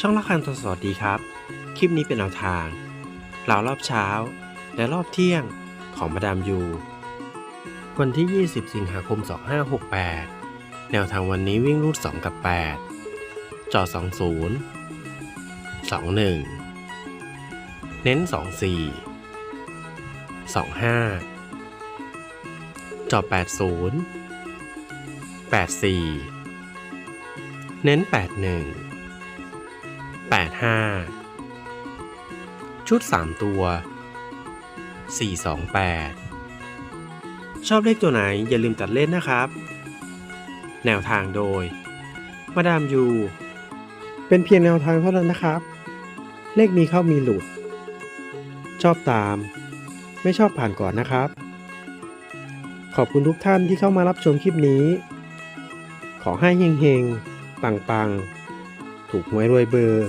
ช่องละคันสวัสดีครับ คลิปนี้เป็นแนวทางเหล่ารอบเช้า และรอบเที่ยงของมาดามยู วันที่ 20 สิงหาคม 2568 แนวทางวันนี้วิ่งรูด 2 กับ 8 จอ 20 21 เน้น 24 25 จอ 80 84 เน้น 81 85 ชุด 3 ตัว 428 ชอบเลขตัวไหนอย่าลืมตัดเล่นนะครับ แนวทางโดย มาดามยู เป็นเพียงแนวทางเท่านั้นนะครับ เลขมีเข้ามีหลุด ชอบตาม ไม่ชอบผ่านก่อนนะครับ ขอบคุณทุกท่านที่เข้ามารับชมคลิปนี้ ขอให้เฮงๆ ปังๆ ถูกหวยรวยเบอร์